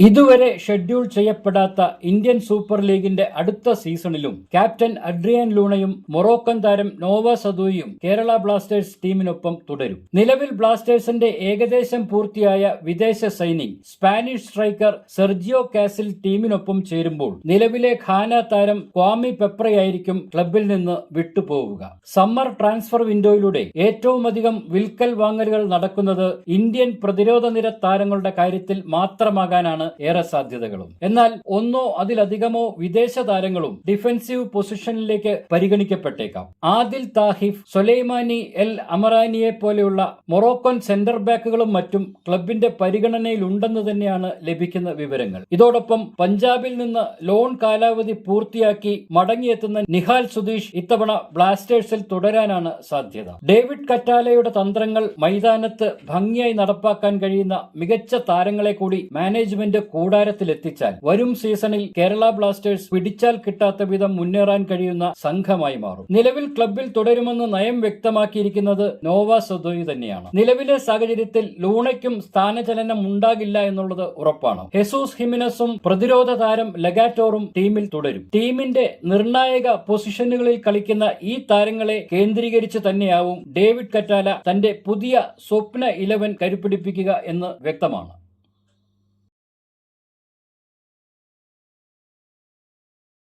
ഇതുവരെ ഷെഡ്യൂൾ ചെയ്യപ്പെടാത്ത Indian super ലീഗിന്റെ അടുത്ത സീസണിലും ക്യാപ്റ്റൻ അഡ്രിയൻ ലൂണയും മൊറോക്കൻ താരം നോവ സദൂയും കേരള ബ്ലാസ്റ്റേഴ്സ് ടീമിനൊപ്പം തുടരും. നിലവിൽ ബ്ലാസ്റ്റേഴ്സിന്റെ ഏകദേശം പൂർത്തിയായ വിദേശ signing Spanish striker Sergio Castel ടീമിനൊപ്പം ചേരുമ്പോൾ നിലവിലെ ഖാന താരം ക്വാമി പെപ്രയായിരിക്കും ക്ലബിൽ നിന്ന് വിട്ടുപോവുക. സമ്മർ ട്രാൻസ്ഫർ വിൻഡോയിലൂടെ ഏറ്റവുമധികം വിൽക്കൽ വാങ്ങലുകൾ നടക്കുന്നത് ഇന്ത്യൻ പ്രതിരോധ നിര താരങ്ങളുടെ കാര്യത്തിൽ മാത്രമാകാനാണ് ഏറെ സാധ്യതകളും. എന്നാൽ ഒന്നോ അതിലധികമോ വിദേശ താരങ്ങളും ഡിഫൻസീവ് പൊസിഷനിലേക്ക് പരിഗണിക്കപ്പെട്ടേക്കാം. ആദിൽ താഹിഫ് സൊലൈമാനി എൽ അമറാനിയെ പോലെയുള്ള മൊറോക്കൻ സെന്റർ ബാക്കുകളും മറ്റും ക്ലബിന്റെ പരിഗണനയിൽ ഉണ്ടെന്ന് തന്നെയാണ് ലഭിക്കുന്ന വിവരങ്ങൾ. ഇതോടൊപ്പം പഞ്ചാബിൽ നിന്ന് ലോൺ കാലാവധി പൂർത്തിയാക്കി മടങ്ങിയെത്തുന്ന നിഹാൽ സുധീഷ് ഇത്തവണ ബ്ലാസ്റ്റേഴ്സിൽ തുടരാനാണ് സാധ്യത. ഡേവിഡ് കറ്റാലയുടെ തന്ത്രങ്ങൾ മൈതാനത്ത് ഭംഗിയായി നടപ്പാക്കാൻ കഴിയുന്ന മികച്ച താരങ്ങളെ കൂടി മാനേജ്മെന്റ് കൂടാരത്തിലെത്തിച്ചാൽ വരും സീസണിൽ കേരള ബ്ലാസ്റ്റേഴ്സ് പിടിച്ചാൽ കിട്ടാത്ത വിധം മുന്നേറാൻ കഴിയുന്ന സംഘമായി മാറും. നിലവിൽ ക്ലബിൽ തുടരുമെന്ന് നയം വ്യക്തമാക്കിയിരിക്കുന്നത് നോവ സദോയി തന്നെയാണ്. നിലവിലെ സാഹചര്യത്തിൽ ലൂണയ്ക്കും സ്ഥാനചലനം ഉണ്ടാകില്ല എന്നുള്ളത് ഉറപ്പാണ്. ഹെസൂസ് ഹിമിനസും പ്രതിരോധ താരം ലഗാറ്റോറും ടീമിൽ തുടരും. ടീമിന്റെ നിർണായക പൊസിഷനുകളിൽ കളിക്കുന്ന ഈ താരങ്ങളെ കേന്ദ്രീകരിച്ച് തന്നെയാവും ഡേവിഡ് കറ്റാല തന്റെ പുതിയ സ്വപ്ന ഇലവൻ കരുപിടിപ്പിക്കുക എന്ന് വ്യക്തമാണ്.